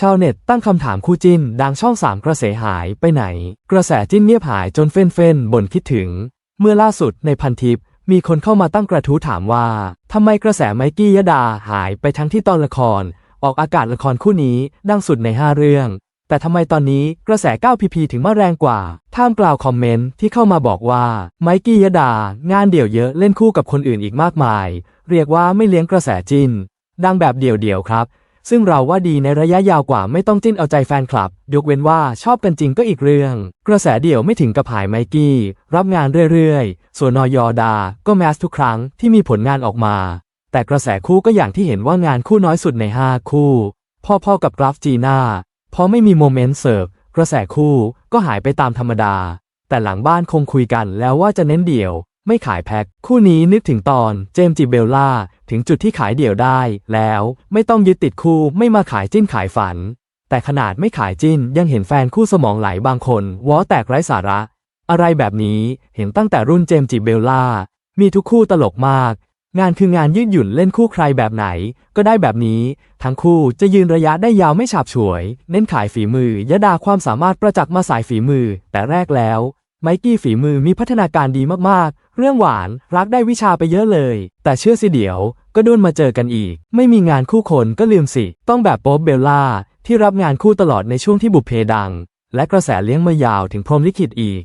ชาวเน็ตตั้งคำถามคู่จิ้น ดังช่องสามกระแสหายไปไหน กระแสจิ้นเงียบหายจนเฟ้นเฟ้นบ่นคิดถึง เมื่อล่าสุดในพันทิปมีคนเข้ามาตั้งกระทู้ถามว่าทำไมกระแสไมกี้ยดาหายไปทั้งที่ตอนละคร ออกอากาศละครคู่นี้ดังสุดใน 5 เรื่อง แต่ทำไมตอนนี้กระแส9 PP ถึงมาแรงกว่า ท่ามกล่าวคอมเมนต์ที่เข้ามาบอกว่าไมกี้ยดางานเดี่ยวเยอะเล่นคู่กับคนอื่นอีกมากมาย เรียกว่าไม่เลี้ยงกระแสจิ้นดังแบบเดี่ยวๆครับ ซึ่งเราว่าดีในระยะยาวกว่าไม่ต้องจิ้นเอาใจแฟนคลับ ยกเว้นว่าชอบกันจริงก็อีกเรื่อง กระแสเดี่ยวไม่ถึงกับหายไมกี้ รับงานเรื่อยๆ ส่วนนอยอดา ก็แมสทุกครั้งที่มีผลงานออกมา แต่กระแสคู่ก็อย่างที่เห็นว่างานคู่น้อยสุดใน 5 คู่ พ่อๆกับกราฟจีน่าพอไม่มีโมเมนต์เสิร์ฟกระแสคู่ก็หายไปตามธรรมดา แต่หลังบ้านคงคุยกันแล้วว่าจะเน้นเดี่ยว ไม่ขายแพ็ค คู่นี้นึกถึงตอนเจมส์จิเบลล่า ถึงจุดที่ขายเดี่ยวได้ แล้วไม่ต้องยึดติดคู่ไม่มาขายจิ้นขายฝัน แต่ขนาดไม่ขายจิ้นยังเห็นแฟนคู่สมองไหลบางคนวอแตกไร้สาระ อะไรแบบนี้เห็นตั้งแต่รุ่นเจมส์จิเบลล่า มีทุกคู่ตลกมาก งานคืองานยืดหยุ่นเล่นคู่ใครแบบไหน ก็ได้แบบนี้ ทั้งคู่จะยืนระยะได้ยาวไม่ฉาบฉวย เน้นขายฝีมือยะดาความสามารถประจักษ์มาสายฝีมือ แต่แรกแล้ว ไมกี้ฝีมือมีพัฒนาการดีมากๆ เรื่องหวานรักได้วิชาไปเยอะเลย แต่เชื่อสิเดี๋ยว ก็ด้วนมาเจอกันอีก ไม่มีงานคู่คนก็ลืมสิ ต้องแบบโป๊บเบลล่า ที่รับงานคู่ตลอดในช่วงที่บุพเพดัง และกระแสเลี้ยงมายาวถึงพรมลิขิตอีก